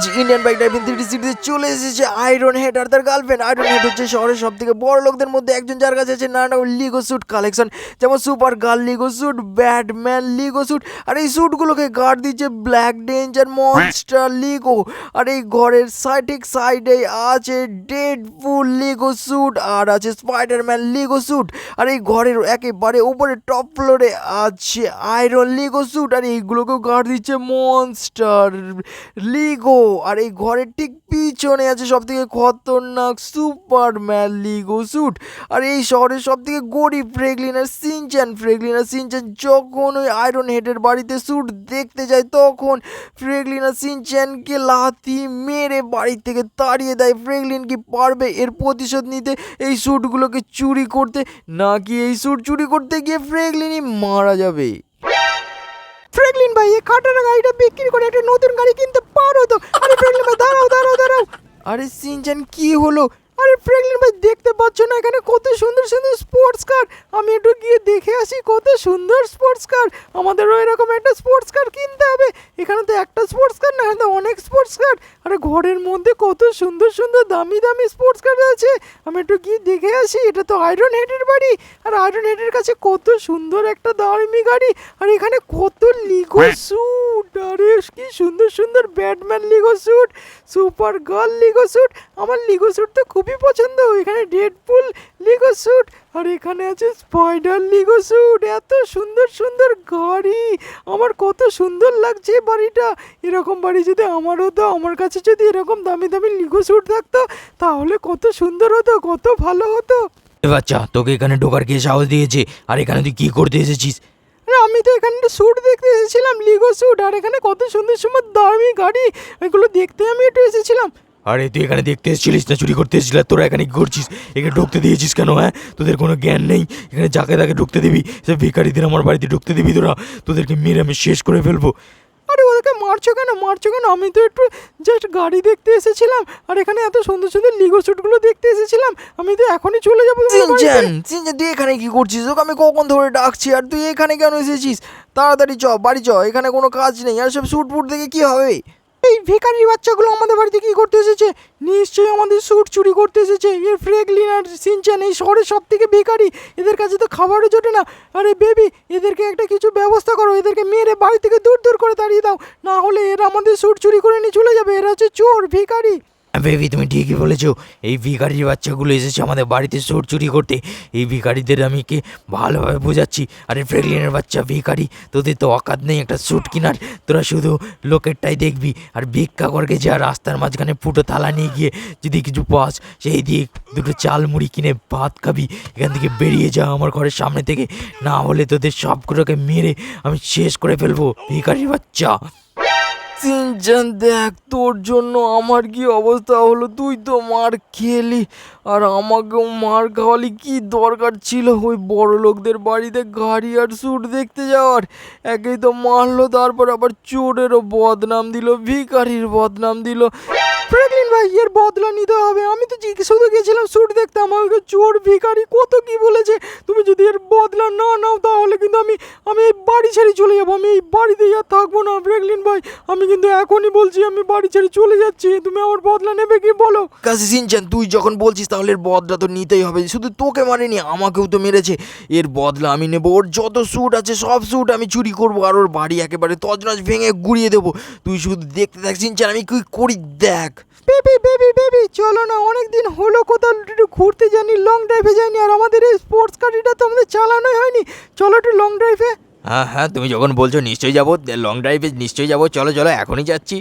আজ Indian bike driving three সিটিতে চলে এসেছে আয়রন হেড আর তার গার্লফ্রেন্ড আয়রন হেড হচ্ছে শহরের সব থেকে বড় লোকদের মধ্যে একজন যার কাছে আছে নানা লিগো স্যুট কালেকশন যেমন super girl Lego suit Batman Lego suit আর এই স্যুটগুলোকে গার্ড দিচ্ছে ব্ল্যাক ডেঞ্জার মনস্টার লিগো আর এই ঘরের সাইড ঠিক সাইডে আছে ডেড ফুল লিগো স্যুট আর আছে স্পাইডারম্যান লিগো স্যুট আর এই ঘরের একেবারে উপরে টপ ফ্লোরে আছে আয়রন লিগো স্যুট আর এইগুলোকেও গার্ড দিচ্ছে মনস্টার লিগো আর এই ঘরের ঠিক পিছনে আছে সব থেকে খতরনাক সুপারম্যান লিগো স্যুট। আর এই শহরের সব থেকে গরিব ফ্রেগলিন আর সিনচ্যান ফ্রেগলিন আর সিনচ্যান যখন ওই আয়রন হেডের বাড়িতে স্যুট দেখতে যায়, তখন ফ্রেগলিন আর সিনচ্যানকে লাথি মেরে বাড়ি থেকে তাড়িয়ে দেয়। ফ্রেগলিন কি পারবে এর প্রতিশোধ নিতে এই স্যুটগুলোকে চুরি করতে? নাকি এই স্যুট চুরি করতে গিয়ে ফ্রেগলিনই মারা যাবে? ফ্রেগলিন ভাই, এই কাটার গাড়িটা বিক্রি করে একটা নতুন গাড়ি কিনতে পারো তো। আরে ফ্রেগলিন ভাই, দাঁড়াও দাঁড়াও দাঁড়াও। আরে সিনচান, কি হলো? আরে ফ্রেগলিন ভাই, দেখতে পাচ্ছ না এখানে কত সুন্দর সুন্দর স্পোর্টস কার আমি একটু গিয়ে দেখে আসি কত সুন্দর স্পোর্টস কার আমাদেরও এরকম একটা স্পোর্টস কার কিনতে হবে। এখানে তো একটা স্পোর্টস কার না এখানে অনেক স্পোর্টস কার আরে ঘরের মধ্যে কত সুন্দর সুন্দর দামি দামি স্পোর্টস কার আছে। আমি একটু গিয়ে দেখে আসি, এটা তো আয়রন হেডের বাড়ি। আর আয়রন হেডের কাছে কত সুন্দর একটা দামি গাড়ি। আর এখানে কত লিগো স্যুট আরে কি সুন্দর সুন্দর Batman Lego suit super girl Lego suit আমার লিগো স্যুট তো খুবই পছন্দ। এখানে ডেডপুল লিগো স্যুট আর এখানে আছে স্পাইডার লিগো স্যুট এত সুন্দর সুন্দর গাড়ি। আমার কত সুন্দর লাগছে বাড়িটা। এরকম বাড়ি যদি আমার হতো আমার কাছে যদি এরকম দামি দামি লিগো স্যুট থাকতো তাহলে কত সুন্দর হতো কত ভালো হতো। বাচ্চা তোকে এখানে ঢোকার কে সাহস দিয়েছে? আর এখানে তুই কি করতে এসেছিস? আমি তো এখানে স্যুট দেখতে এসেছিলাম লিগো স্যুট আর এখানে কত সুন্দর সুন্দর দামি গাড়ি। এগুলো দেখতে আমি একটু এসেছিলাম। আরে, তুই এখানে দেখতে এসেছিলিস না? চুরি করতে এসেছিস তোরা এখানে কি করছিস? এখানে ঢুকতে দিয়েছিস কেন হ্যাঁ? তোদের কোনো জ্ঞান নেই। এখানে যাকে তাকে ঢুকতে দিবি, সে ভিখারিদের আমার বাড়িতে ঢুকতে দিবি তোরা। তোদেরকে মেরে আমি শেষ করে ফেলব। আরে, ওদেরকে মারছো কেন? মারছো কেন? আমি তো একটু জাস্ট গাড়ি দেখতে এসেছিলাম। আর এখানে এত সুন্দর সুন্দর লিগো স্যুটগুলো দেখতে এসেছিলাম। আমি তো এখনই চলে যাব তুই এখানে কি করছিস? তোকে আমি কখন ধরে ডাকছি? আর তুই এখানে কেন এসেছিস? তাড়াতাড়ি চ, বাড়ি চ। এখানে কোনো কাজ নেই। আর সব স্যুট ফুট দেখে কি হবে? এই ভেকারির বাচ্চাগুলো আমাদের বাড়িতে কি করতে এসেছে? নিশ্চয়ই আমাদের স্যুট চুরি করতে এসেছে। এর ফ্রেগলিন আর সিনচান, এই শহরের সব থেকে ভিখারি। এদের কাছে তো খাবারও জোটে না। আরে বেবি, এদেরকে একটা কিছু ব্যবস্থা করো। এদেরকে মেরে বাড়ি থেকে দূর দূর করে তাড়িয়ে দাও। না হলে এরা আমাদের স্যুট চুরি করে নিয়ে চলে যাবে। এরা হচ্ছে চোর, ভিখারি। বেবি তুমি ঠিকই বলেছ। এই ভিখারির বাচ্চাগুলো এসেছে আমাদের বাড়িতে চোর চুরি করতে। এই ভিখারিদের আমি কে ভালোভাবে বোঝাচ্ছি। আরে ফ্রেগলিনের বাচ্চা ভিখারি, তোদের তো অকাত নেই একটা স্যুট কিনার। তোরা শুধু লোকেরটাই দেখবি। আর ভিক্ষা করকে যা রাস্তার মাঝখানে ফুটো থালা নিয়ে গিয়ে যদি কিছু পাস, সেই দিয়ে দুটো চাল মুড়ি কিনে ভাত খাবি। এখান থেকে বেরিয়ে যা আমার ঘরের সামনে থেকে। না হলে তোদের সবগুলোকে মেরে আমি শেষ করে ফেলব ভিখারির বাচ্চা। সিনচান দেখ, তোর জন্য আমার কি অবস্থা হলো? তুই তো মার খেলি। আর আমাকেও মার খাওয়ালি। কি দরকার ছিল ওই বড় লোকদের বাড়িতে গাড়ি আর স্যুট দেখতে যাওয়ার? একেই তো মারলো, তারপর আবার চোরেরও বদনাম দিল ভিকারির বদনাম দিল। ফ্র্যাঙ্কলিন ভাই, এর বদলা নিতে হবে। আমি তো শুধু গেছিলাম স্যুট দেখতে। আমাকে চোর ভিখারি, কত কি বলেছে? তুমি যদি এর বদলা না নাও তাহলে কিন্তু আমি আমি এই বাড়ি ছেড়ে চলে যাব। আমি এই বাড়িতেই আর থাকব না ফ্র্যাঙ্কলিন ভাই। আমি কিন্তু এখনই বলছি, আমি বাড়ি ছেড়ে চলে যাচ্ছি। তুমি আমার বদলা নেবে কি বলো? কাছে সিনচান, তুই যখন বলছিস তাহলে এর বদলা তো নিতেই হবে। শুধু তোকে মারেনি, আমাকেও তো মেরেছে। এর বদলা আমি নেব। ওর যত স্যুট আছে, সব স্যুট আমি চুরি করব। আর ওর বাড়ি একেবারে তজনজ ভেঙে গুড়িয়ে দেবো। তুই শুধু দেখতে দেখ সিনচান, আমি কি করি? দেখ। বেবি বেবি বেবি, চলো না অনেক দিন হলো কোথাও একটু ঘুরতে যাইনি লং ড্রাইভে যাইনি, আর আমাদের এই স্পোর্টস গাড়িটা তো আমাদের চালানোই হয়নি। চলো একটু লং ড্রাইভে হ্যাঁ হ্যাঁ তুমি যখন বলছো নিশ্চয়ই যাব লং ড্রাইভে নিশ্চয়ই যাব, চলো চলো, এখনই যাচ্ছি।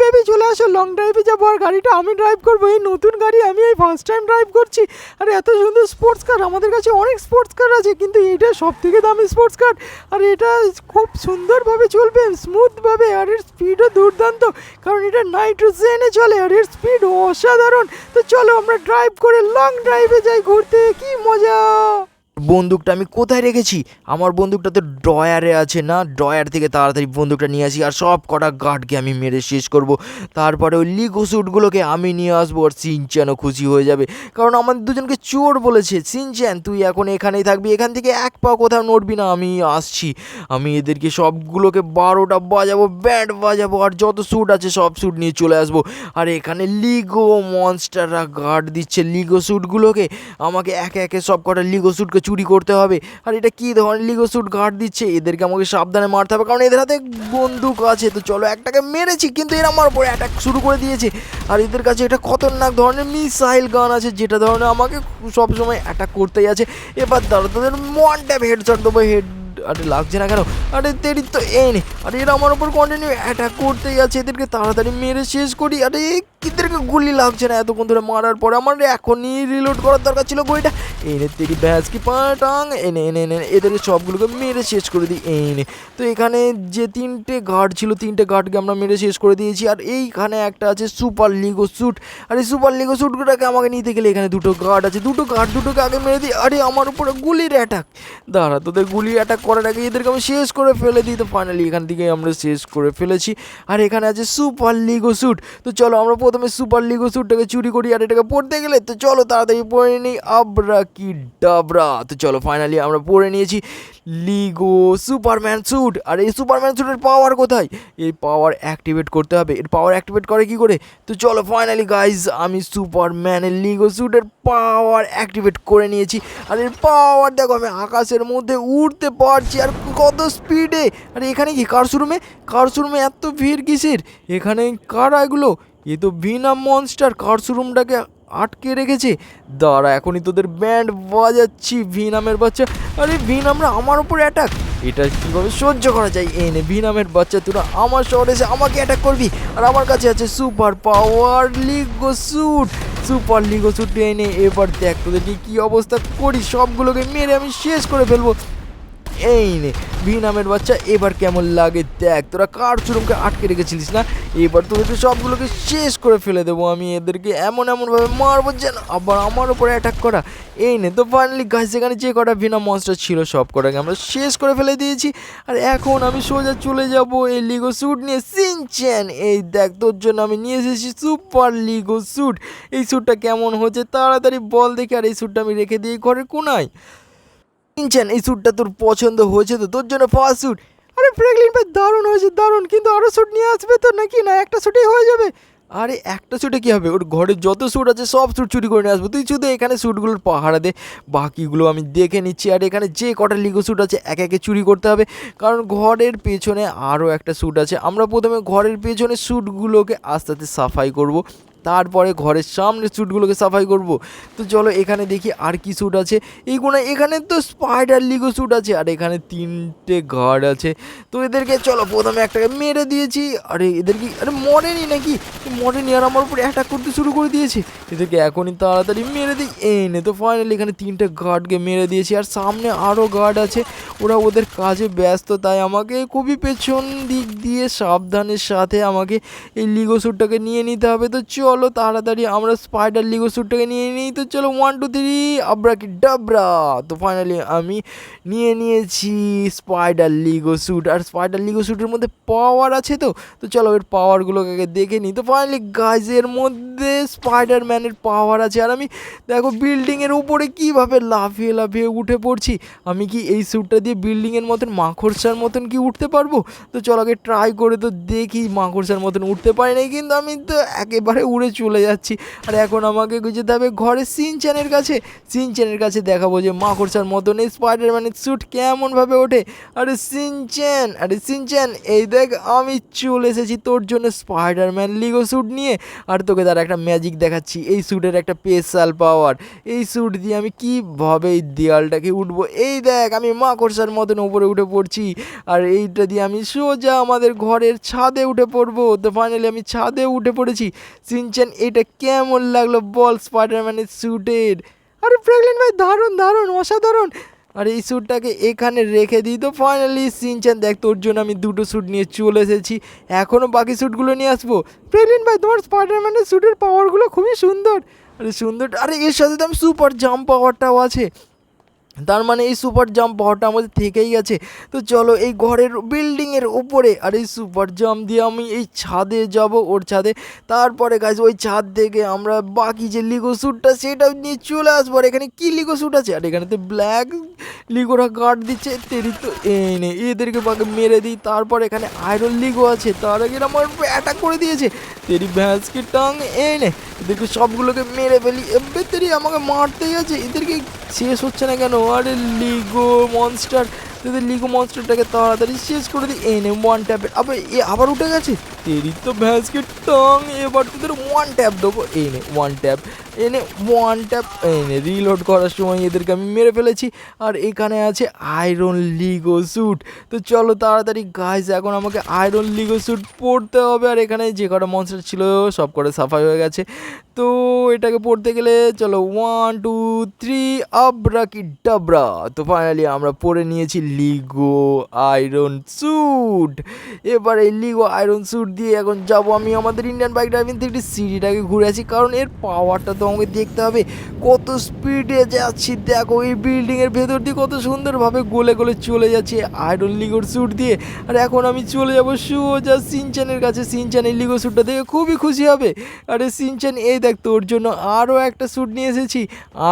বেবি চলে আসো লং ড্রাইভে যাব, আর গাড়িটা আমি ড্রাইভ করব, এই নতুন গাড়ি আমি এই ফার্স্ট টাইম ড্রাইভ করছি। আর, এত সুন্দর স্পোর্টস কার আমাদের কাছে অনেক স্পোর্টস কার আছে, কিন্তু এটা সব থেকে দামি স্পোর্টস কার আর এটা খুব সুন্দরভাবে চলবে স্মুথভাবে আর এর স্পিডও দুর্দান্ত, কারণ এটা নাইট্রোজেনে চলে, আর এর স্পিড অসাধারণ। তো চলো, আমরা ড্রাইভ করে লং ড্রাইভে যাই ঘুরতে, কি মজা! বন্দুকটা আমি কোথায় রেখেছি? আমার বন্দুকটা তো ড্রয়ারে আছে না? ড্রয়ার থেকে তাড়াতাড়ি বন্দুকটা নিয়ে আসি আর সব কটা গার্ডকে আমি মেরে শেষ করব। তারপরে ওই লিগো স্যুটগুলোকে আমি নিয়ে আসব আর সিনচ্যানও খুশি হয়ে যাবে। কারণ আমাদের দুজনকে চোর বলেছে। সিনচ্যান তুই এখন এখানেই থাকবি, এখান থেকে এক পা কোথাও নড়বি না। আমি আসছি। আমি এদেরকে সবগুলোকে বারোটা বাজাবো ব্যান্ড বাজাবো আর যত স্যুট আছে সব স্যুট নিয়ে চলে আসব। আর এখানে লিগো মনস্টাররা গার্ড দিচ্ছে। লিগো স্যুটগুলোকে আমাকে একে একে সব কটা লিগো স্যুটকে চুরি করতে হবে। আর এটা কী ধরনের লিগো স্যুট গার্ড দিচ্ছে? এদেরকে আমাকে সাবধানে মারতে হবে, কারণ এদের হাতে বন্দুক আছে। তো চলো, একটাকে মেরেছি, কিন্তু এরা আমার উপরে অ্যাটাক শুরু করে দিয়েছে। আর এদের কাছে এটা খতরনাক ধরনের মিসাইল গান আছে, যেটা ধরনের আমাকে সবসময় অ্যাটাক করতেই আছে। এবার দাঁড়া তাদের ওয়ান ট্যাপ হেডশট দেবো হেড আরে লাগছে না কেন? আরে দেরি তো এই নে। আরে এরা আমার উপর কন্টিনিউ অ্যাটাক করতেই আছে, এদেরকে তাড়াতাড়ি মেরে শেষ করি। আরে এদেরকে গুলি লাগছে না এতক্ষণ ধরে মারার পরে। আমার এখনই রিলোড করার দরকার ছিল বইটা এনে তেরি ব্যাস কি পাটাং। এনে এনে এনে, এদেরকে সবগুলোকে মেরে শেষ করে দিই। এনে তো এখানে যে তিনটে গার্ড ছিল তিনটে গার্ডকে আমরা মেরে শেষ করে দিয়েছি। আর এইখানে একটা আছে সুপার লিগো স্যুট আর এই সুপার লিগো স্যুটগুলোকে আমাকে নিতে গেলে এখানে দুটো গার্ড আছে। দুটো গার্ড দুটোকে আগে মেরে দিই। আরে আমার উপরে গুলির অ্যাটাক দাঁড়া তোদের গুলির অ্যাটাক করার আগে এদেরকে আমি শেষ করে ফেলে দিই। তো ফাইনালি এখান থেকে আমরা শেষ করে ফেলেছি। আর এখানে আছে সুপার লিগো স্যুট তো চলো আমরা প্রথমে সুপার লিগো স্যুটটাকে চুরি করি আর এটাকে পড়তে গেলে তো চলো তাড়াতাড়ি পরে নিই, আবরা কি ডাবরা। তো চলো ফাইনালি আমরা পরে নিয়েছি লিগো সুপারম্যান স্যুট। আর এই সুপারম্যান স্যুটের পাওয়ার কোথায়? এই পাওয়ার অ্যাক্টিভেট করতে হবে। এর পাওয়ার অ্যাক্টিভেট করে কি করে? তো চলো ফাইনালি গাইজ আমি সুপারম্যানের লিগো স্যুটের পাওয়ার অ্যাক্টিভেট করে নিয়েছি। আর এর পাওয়ার দেখো, আমি আকাশের মধ্যে উড়তে পারছি আর কত স্পিডে আর এখানে কি কার শোরুমে কার শোরুমে এত ভিড় কিসের? এখানে কারা এগুলো? এ তো ভিনা মনস্টার কার শোরুমটাকে আটকে রেখেছে। দাঁড়া, এখনই তোদের ব্যান্ড বাজাচ্ছি ভিনামের বাচ্চা। আরে ভিনামরা আমার উপর অ্যাটাক এটা কীভাবে সহ্য করা যায়? এনে ভিনামের বাচ্চা, তোরা আমার শহরে এসে আমাকে অ্যাটাক করবি। আর আমার কাছে আছে super power Lego suit super Lego suit এনে এবার দেখ তোদেরকে কী অবস্থা করি। সবগুলোকে মেরে আমি শেষ করে ফেলব। এই নে ভি নামের বাচ্চা, এবার কেমন লাগে দেখ, তোরা কার চুরুমকে আটকে রেখেছিলিস না? এবার তোদেরকে সবগুলোকে শেষ করে ফেলে দেবো আমি এদেরকে, এমন এমনভাবে মারবো যেন আবার আমার উপরে অ্যাটাক করা। এই নে, তো ফাইনালি গাছ যেখানে যে কটা ভিনা মনস্টার ছিল, সব কটাকে আমরা শেষ করে ফেলে দিয়েছি। আর এখন আমি সোজা চলে যাব এই লিগো স্যুট নিয়ে সিনচ্যান এই দেখ, তোর জন্য আমি নিয়ে এসেছি সুপার লিগো স্যুট এই স্যুটটা কেমন হচ্ছে তাড়াতাড়ি বল দেখে, আর এই স্যুটটা আমি রেখে দিই ঘরের কোনায়। কিনছেন এই স্যুটটা তোর পছন্দ হয়েছে তো, তোর জন্য ফার্স্ট স্যুট আরে ফ্র্যাঙ্কলিন ভাই, দারুণ হয়েছে, দারুণ। কিন্তু আরও স্যুট নিয়ে আসবে তো নাকি? না, একটা স্যুটেই হয়ে যাবে। আরে একটা স্যুটে কী হবে? ওর ঘরে যত স্যুট আছে, সব স্যুট চুরি করে নিয়ে আসব। তুই শুধু এখানে স্যুটগুলোর পাহারা দে। বাকিগুলো আমি দেখে নিচ্ছি। আর এখানে যে কটা লিগো স্যুট আছে, এক একে চুরি করতে হবে। কারণ ঘরের পেছনে আরও একটা স্যুট আছে। আমরা প্রথমে ঘরের পেছনে স্যুটগুলোকে আস্তে আস্তে সাফাই করব। তারপরে ঘরের সামনে স্যুটগুলোকে সাফাই করব। তো চলো এখানে দেখি আর কি স্যুট আছে। এইগুলো এখানে তো স্পাইডার লিগো স্যুট আছে। আর এখানে তিনটে গার্ড আছে। তো এদেরকে চলো প্রথমে একটাকে মেরে দিয়েছি। আরে, এদের কি, আরে মরেনি নাকি? মরেনি আর আমার উপর অ্যাটাক করতে শুরু করে দিয়েছে। এদেরকে এখনই তাড়াতাড়ি মেরে দিই। এনে তো ফাইনালি এখানে তিনটে গার্ডকে মেরে দিয়েছি। আর সামনে আরও গার্ড আছে। ওরা ওদের কাজে ব্যস্ত, তাই আমাকে খুবই পেছন দিক দিয়ে সাবধানের সাথে আমাকে এই লিগো স্যুটটাকে নিয়ে নিতে হবে। তো চলো তাড়াতাড়ি, আমরা স্পাইডার লিগো স্যুটটাকে নিয়ে নিই। তো চলো ওয়ান টু থ্রি আবরা কি ডাবরা তো ফাইনালি আমি নিয়ে নিয়েছি স্পাইডার লিগো স্যুট আর স্পাইডার লিগো স্যুটের মধ্যে পাওয়ার আছে তো? তো চলো এর পাওয়ারগুলোকে আগে দেখে নিই। তো ফাইনালি গাইজের মধ্যে স্পাইডার ম্যানের পাওয়ার আছে। আর আমি, দেখো বিল্ডিংয়ের উপরে কীভাবে লাফিয়ে লাফিয়ে উঠে পড়ছি? আমি কি এই স্যুটটা দিয়ে বিল্ডিংয়ের মতন মাকড়সার মতন কি উঠতে পারব? তো চলো, আগে ট্রাই করে তো দেখি, মাকড়সার মতন উঠতে পারি নাই। কিন্তু আমি তো একেবারে উড়ে চলে যাচ্ছি। আর এখন আমাকে যেতে হবে ঘরে সিনচ্যানের কাছে। সিনচ্যানের কাছে দেখাবো যে মাকড়সার মতন এই স্পাইডারম্যানের স্যুট কেমনভাবে ওঠে। আরে সিনচ্যান আরে সিনচ্যান, এই দেখ, আমি চলে এসেছি তোর জন্য স্পাইডারম্যান লিগো স্যুট নিয়ে। আর তোকে তার একটা ম্যাজিক দেখাচ্ছি, এই স্যুটের একটা স্পেশাল পাওয়ার এই স্যুট দিয়ে আমি কীভাবে এই দেয়ালটাকে উঠবো? এই দেখ, আমি মাকড়সার মতন উপরে উঠে পড়ছি। আর এইটা দিয়ে আমি সোজা আমাদের ঘরের ছাদে উঠে পড়ব। তো ফাইনালি আমি ছাদে উঠে পড়েছি। সিনচ্যান এটা কেমন লাগল বল স্পাইডারম্যানের স্যুটের। আরে প্রেগলেন ভাই, দারুণ দারুণ, অসাধারণ। আর এই স্যুটটাকে এখানে রেখে দিই তো ফাইনালি সিনচ্যান দেখ তোর জন্য আমি দুটো স্যুট নিয়ে চলে এসেছি। এখনও বাকি স্যুটগুলো নিয়ে আসব। প্রেগলেন ভাই, তোমার স্পাইডারম্যানের স্যুটের পাওয়ারগুলো খুবই সুন্দর। আরে সুন্দর, আরে এর সাথে তো আমি সুপার জাম্প পাওয়ারটাও আছে। তার মানে এই সুপার জাম্প পাওয়ারটা আমাদের থেকেই গেছে। তো চলো এই ঘরের বিল্ডিংয়ের উপরে, আর এই সুপার জাম্প দিয়ে আমি এই ছাদে যাব ওর ছাদে। তারপরে গাছ ওই ছাদ থেকে আমরা বাকি যে লিগো স্যুটটা সেটাও নিয়ে চলে আসব। আর এখানে কী লিগো স্যুট আছে? আর এখানে তো ব্ল্যাক লিগোরা গার্ড দিচ্ছে। তেরি তো এই নে, এদেরকে বাকে মেরে দিই। তারপর এখানে আয়রন লিগো আছে। তার আগে আমার অ্যাটাক করে দিয়েছে। তেরি ভ্যাঁসকে টাং, এই নে, এদেরকে সবগুলোকে মেরে ফেলি। তেরি আমাকে মারতেই আছে। এদেরকে শেষ হচ্ছে না কেন? আরে লিগো মনস্টার যদি লিগো মনস্টারটাকে তাড়াতাড়ি শেষ করে দিই এনএম ওয়ান ট্যাপে আবার এ আবার উঠে গেছে? তেরি তো ভ্যাঁসকে টং এবার তোদের ওয়ান ট্যাপ দেবো এনে ওয়ান ট্যাপ এনে ওয়ান ট্যাপ এনে রিলোড করার সময় এদেরকে আমি মেরে ফেলেছি আর এখানে আছে আয়রন লিগো স্যুট তো চলো তাড়াতাড়ি গাইজ এখন আমাকে আয়রন লিগো স্যুট পরতে হবে, আর এখানে যে কটা মনস্টার ছিল, সব কটা সাফাই হয়ে গেছে। তো এটাকে পড়তে গেলে, চলো ওয়ান টু থ্রি আবরা কি ডাবরা তো ফাইনালি আমরা পরে নিয়েছি লিগো আয়রন স্যুট এবার এই লিগো আয়রন স্যুট দিয়ে এখন যাব আমি আমাদের ইন্ডিয়ান বাইক ড্রাইভিং থেকে সিটিটাকে ঘুরে আসি। কারণ এর পাওয়ারটা তো আমাকে দেখতে হবে। কত স্পিডে যাচ্ছি। দেখো এই বিল্ডিংয়ের ভেতর দিয়ে কত সুন্দরভাবে গোলে গোলে চলে যাচ্ছে আয়রন লিগোর স্যুট দিয়ে। আর এখন আমি চলে যাব সোজা সিনচানের কাছে। সিনচান এই লিগো স্যুটটা দেখে খুবই খুশি হবে। আরে সিনচান এই দেখ তোর জন্য আরও একটা স্যুট নিয়ে এসেছি।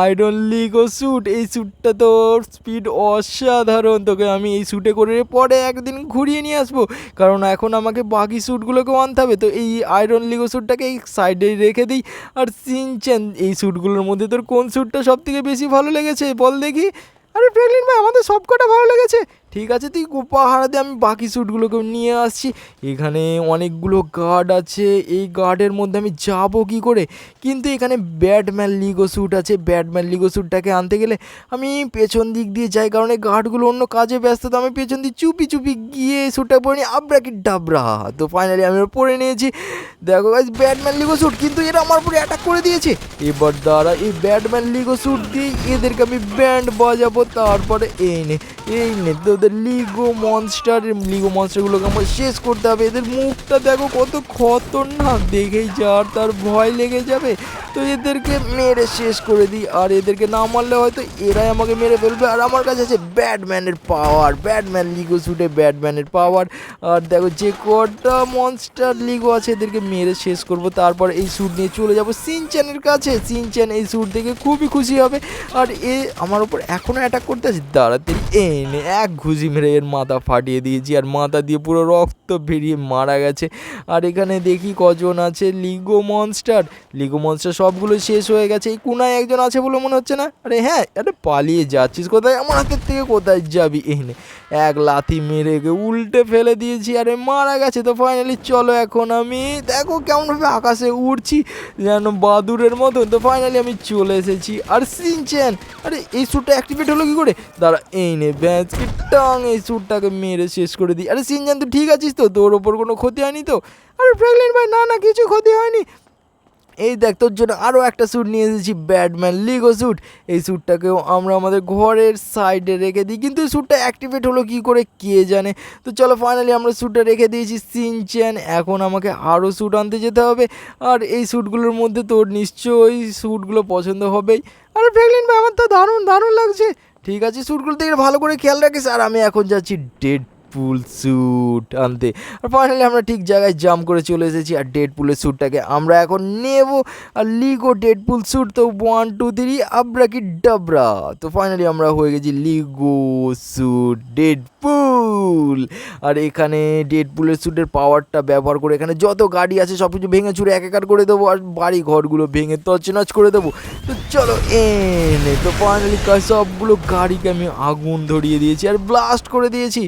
আয়রন লিগো স্যুট এই স্যুটটা তোর স্পিড অসাধারণ। তোকে আমি এই স্যুটে করে পরে একদিন ঘুরিয়ে নিয়ে আসব। কারণ এখন আমাকে বাকি স্যুটগুলোকেও আনতে হবে। তো এই আয়রন লিগো স্যুটটাকে এই সাইডে রেখে দিই। আর সিনচেন এই স্যুটগুলোর মধ্যে তোর কোন স্যুটটা সব থেকে বেশি ভালো লেগেছে বল দেখি। আরে ফ্র্যাঙ্কলিন ভাই, আমাদের সবকটা ভালো লেগেছে। ঠিক আছে, তুই পাহাড়া দিয়ে আমি বাকি স্যুটগুলোকেও নিয়ে আসছি। এখানে অনেকগুলো গার্ড আছে, এই গার্ডের মধ্যে আমি যাব কি করে? কিন্তু এখানে ব্যাটম্যান লিগো স্যুট আছে। ব্যাটম্যান লিগো স্যুটটাকে আনতে গেলে আমি পেছন দিক দিয়ে যাই, কারণ এই গার্ডগুলো অন্য কাজে ব্যস্ত, তো আমি পেছন দিয়ে চুপি চুপি গিয়ে স্যুটটা পরে নিই। আবরা কি ডাবরা তো ফাইনালি আমি পরে নিয়েছি। দেখো গাইজ ব্যাটম্যান লিগো স্যুট কিন্তু এরা আমার উপরে অ্যাটাক করে দিয়েছে। এবার দ্বারা এই ব্যাটম্যান লিগো স্যুট দিয়ে এদেরকে আমি ব্যান্ড বাজাবো, তারপরে এই নে এই নে, তোদের লিগো মনস্টার লিগো মনস্টারগুলোকে আমার শেষ করতে হবে। এদের মুখটা দেখো কত খতরনাক, দেখেই যার তার ভয় লেগে যাবে। তো এদেরকে মেরে শেষ করে দিই, আর এদেরকে না মারলে হয়তো এরাই আমাকে মেরে ফেলবে। আর আমার কাছে আছে ব্যাটম্যানের পাওয়ার ব্যাটম্যান লিগো স্যুটে ব্যাটম্যানের পাওয়ার আর দেখো যে কটা মনস্টার লিগো আছে এদেরকে মেরে শেষ করব, তারপর এই স্যুট নিয়ে চলে যাব সিনচ্যানের কাছে। সিনচ্যান এই স্যুট দেখে খুবই খুশি হবে। আর এ আমার উপর এখনও অ্যাটাক করতে আছে। দাঁড়াতে এনে এক ঘুষি মেরে এর মাথা ফাটিয়ে দিয়েছি, আর মাথা দিয়ে পুরো রক্ত বেরিয়ে মারা গেছে। আর এখানে দেখি কজন আছে, লিগো মনস্টার লিগো মনস্টার সবগুলো শেষ হয়ে গেছে। এই কোনায় একজন আছে বলে মনে হচ্ছে না? আরে হ্যাঁ আরে পালিয়ে যাচ্ছিস কোথায়? আমার হাতের থেকে কোথায় যাবি? এনে এক লাথি মেরে উল্টে ফেলে দিয়েছি, আরে মারা গেছে তো ফাইনালি চলো এখন আমি, দেখো কেমনভাবে আকাশে উড়ছি, যেন বাদুরের মতন। তো ফাইনালি আমি চলে এসেছি আর সিনচেন আরে, এই স্যুটটা অ্যাক্টিভেট হলো কী করে? দাঁড়া, এই নে ব্যাচকে টাং, এই স্যুটটাকে মেরে শেষ করে দিই। আরে সিনচেন তো ঠিক আছিস তো? তোর ওপর কোনো ক্ষতি হয়নি তো? আরে ফ্র্যাঙ্কলিন ভাই, না না, কিছু ক্ষতি হয়নি। এই দেখ, তোর জন্য আরও একটা স্যুট নিয়ে এসেছি ব্যাটম্যান লিগো স্যুট এই স্যুটটাকেও আমরা আমাদের ঘরের সাইডে রেখে দিই। কিন্তু এই স্যুটটা অ্যাক্টিভেট হলো কি করে, কে জানে? তো চলো ফাইনালি আমরা স্যুটটা রেখে দিয়েছি সিনচ্যান এখন আমাকে আরও স্যুট আনতে যেতে হবে। আর এই স্যুটগুলোর মধ্যে তোর নিশ্চয়ই স্যুটগুলো পছন্দ হবেই। আরে ফ্র্যাঙ্কলিন ভাই, আমার তো দারুণ দারুণ লাগছে। ঠিক আছে স্যুটগুলো থেকে ভালো করে খেয়াল রাখিস। আর আমি এখন যাচ্ছি ডেড পুল স্যুট আনতে। আর ফাইনালি আমরা ঠিক জায়গায় জাম করে চলে এসেছি আর ডেড পুলের স্যুটটাকে আমরা এখন নেব আর লিগো ডেড পুল স্যুট তো ওয়ান টু থ্রি আবরা কি ডাবরা তো ফাইনালি আমরা হয়ে গেছি লিগো স্যুট ডেড পুল আর এখানে ডেড পুলের স্যুটের পাওয়ারটা ব্যবহার করে এখানে যত গাড়ি আছে সব কিছু ভেঙে চুরে এক একার করে দেবো আর বাড়ি ঘরগুলো ভেঙে তছনছ করে দেবো। তো চলো এনে, তো ফাইনালি সবগুলো গাড়িকে আমি আগুন ধরিয়ে দিয়েছি আর ব্লাস্ট করে দিয়েছি।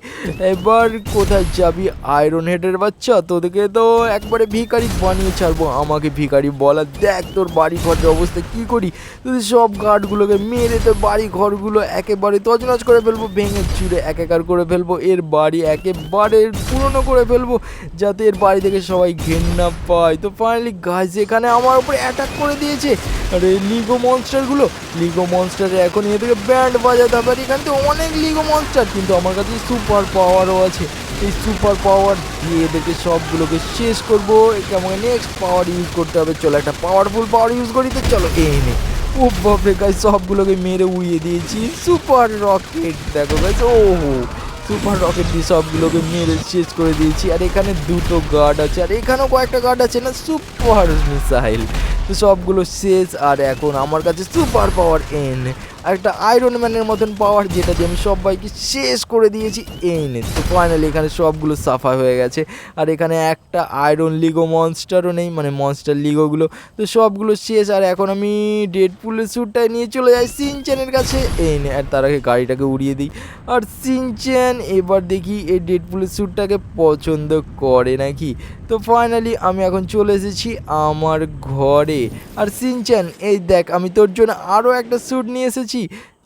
এবার কোথায় যাবি আয়রন হেডের বাচ্চা? তোদেরকে তো একবারে ভিখারি বানিয়ে ছাড়বো। আমাকে ভিখারি বলা, দেখ তোর বাড়ি ঘরের অবস্থা, কি করি? তোদের সব গার্ডগুলোকে মেরে তোর বাড়ি ঘরগুলো একেবারে তছনছ করে ফেলব, ভেঙে চুরে এক একার করে ফেলব, এর বাড়ি একেবারে পুরনো করে ফেলব, যাতে এর বাড়ি থেকে সবাই ঘেন্না পায়। তো ফাইনালি গাছ এখানে আমার উপরে অ্যাটাক করে দিয়েছে। আর লিগো মনস্টারগুলো লিগো মনস্টারে এখন এদেরকে ব্যান্ড বাজাতে হবে। আর এখানে তো অনেক লিগো মনস্টার কিন্তু আমার কাছে সুপার পাওয়ারও আছে এই সুপার পাওয়ার দিয়ে এদেরকে সবগুলোকে শেষ করব। এটা আমাকে নেক্সট পাওয়ার ইউজ করতে হবে। চলো একটা পাওয়ারফুল পাওয়ার ইউজ করি তো চলো এই নে। ও বাপরে গাইস সবগুলোকে মেরে উড়িয়ে দিয়েছি। সুপার রকেট দেখো গাইস ও সুপার রকেট দিয়ে সবগুলোকে মেরে শেষ করে দিয়েছি। আর এখানে দুটো গার্ড আছে। আর এখানেও কয়েকটা গার্ড আছে না? সুপার মিসাইল তো সবগুলো শেষ। আর এখন আমার কাছে সুপার পাওয়ার এন একটা আয়রন ম্যানের মতন পাওয়ার যেটা দিয়ে আমি সবাইকে শেষ করে দিয়েছি। এন তো ফাইনালি এখানে সবগুলো সাফা হয়ে গেছে। আর এখানে একটা আয়রন লিগো মনস্টারও নেই মানে মনস্টার লিগোগুলো তো সবগুলো শেষ, আর এখন আমি ডেড পুলের স্যুটটাই নিয়ে চলে যাই সিনচ্যানের কাছে। এই নে, আর তার আগে গাড়িটাকে উড়িয়ে দিই। আর সিনচ্যান এবার দেখি এই ডেড পুলের স্যুটটাকে পছন্দ করে নাকি? তো ফাইনালি আমি এখন চলে এসেছি আমার ঘরে। আর সিনচ্যান, এই দেখ, আমি তোর জন্য আরও একটা স্যুট নিয়ে এসেছি।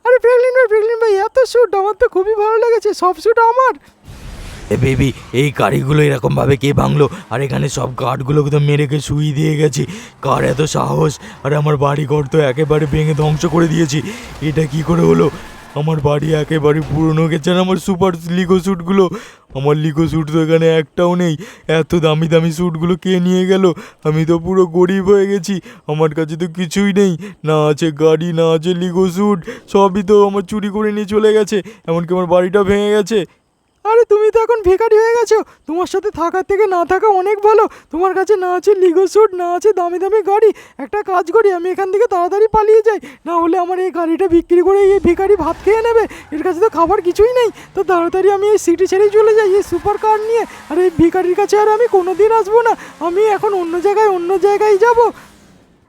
আরে ফ্রেগলিন ভাই ফ্রেগলিন ভাই, এত স্যুট আমার তো খুবই ভালো লেগেছে, সব স্যুট আমার। এ বেবি এই গাড়িগুলো এরকমভাবে কে ভাঙলো? আর এখানে সব গার্ডগুলোকে তো মেরে কে শুই দিয়ে গেছে। কার এত সাহস? আর আমার বাড়ি ঘর তো একেবারে ভেঙে ধ্বংস করে দিয়েছি। এটা কি করে হলো? আমার বাড়ি একেবারে পুরনো গেছে আর আমার সুপার লিগো স্যুটগুলো। আমার লিগো স্যুট তো এখানে একটাও নেই। এত দামি দামি স্যুটগুলো কে নিয়ে গেল? আমি তো পুরো গরিব হয়ে গেছি। আমার কাছে তো কিছুই নেই। না আছে গাড়ি, না আছে লিগো স্যুট। সবই তো আমার চুরি করে নিয়ে চলে গেছে। এমনকি আমার বাড়িটা ভেঙে গেছে। আরে তুমি তো এখন ভিখারি হয়ে গেছো। তোমার সাথে থাকার থেকে না থাকা অনেক ভালো। তোমার কাছে না আছে লিগো স্যুট না আছে দামি দামি গাড়ি। একটা কাজ করি, আমি এখান থেকে তাড়াতাড়ি পালিয়ে যাই। না হলে আমার এই গাড়িটা বিক্রি করে এই ভিখারি ভাত খেয়ে নেবে। এর কাছে তো খাবার কিছুই নেই। তো তাড়াতাড়ি আমি এই সিটি ছেড়েই চলে যাই, এই সুপার কার নিয়ে। আর এই ভিখারির কাছে আর আমি কোনো দিন আসব না। আমি এখন অন্য জায়গায় অন্য জায়গায় যাব।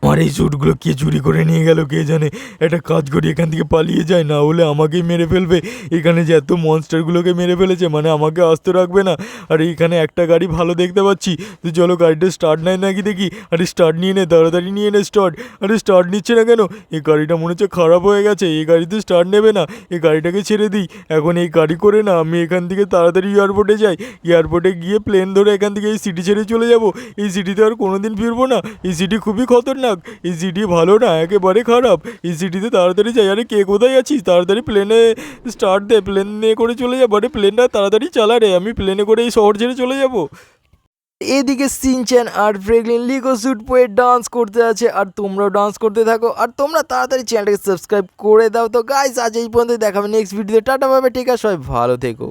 আমার এই স্যুটগুলো কে চুরি করে নিয়ে গেল কে জানে? একটা কাজ করি, এখান থেকে পালিয়ে যায় না হলে আমাকেই মেরে ফেলবে। এখানে যে এত মনস্টারগুলোকে মেরে ফেলেছে মানে আমাকে আসতে রাখবে না। আর এখানে একটা গাড়ি ভালো দেখতে পাচ্ছি। তো চলো গাড়িটা স্টার্ট নেয় নাকি দেখি। আরে স্টার্ট নিয়ে নে, তাড়াতাড়ি নিয়ে নে স্টার্ট আরে স্টার্ট নিচ্ছে না কেন? এই গাড়িটা মনে হচ্ছে খারাপ হয়ে গেছে। এই গাড়িতে স্টার্ট নেবে না। এই গাড়িটাকে ছেড়ে দিই। এখন এই গাড়ি করে না, আমি এখান থেকে তাড়াতাড়ি এয়ারপোর্টে যাই। এয়ারপোর্টে গিয়ে প্লেন ধরে এখান থেকে এই সিটি ছেড়ে চলে যাব। এই সিটিতে আর কোনোদিন ফিরবো না। এই সিটি খুবই খতরনাক। এই সিটি ভালো না, একেবারে খারাপ। এই সিটিতে তাড়াতাড়ি যাই। আরে, কে কোথায় আছিস? তাড়াতাড়ি প্লেনে স্টার্ট দে প্লেন নিয়ে করে চলে যাব। আরে প্লেনটা তাড়াতাড়ি চালা রে, আমি প্লেনে করে এই শহর ছেড়ে চলে যাব। এদিকে সিনচ্যান আর ফ্রেগলিন লিগো স্যুট পরে ডান্স করতে আছে, আর তোমরাও ডান্স করতে থাকো, আর তোমরা তাড়াতাড়ি চ্যানেলটাকে সাবস্ক্রাইব করে দাও। তো গাইস আজ এই পর্যন্ত দেখাবে নেক্সট ভিডিওতে টাটা পাবে ঠিক আছে, সবাই ভালো থেকো।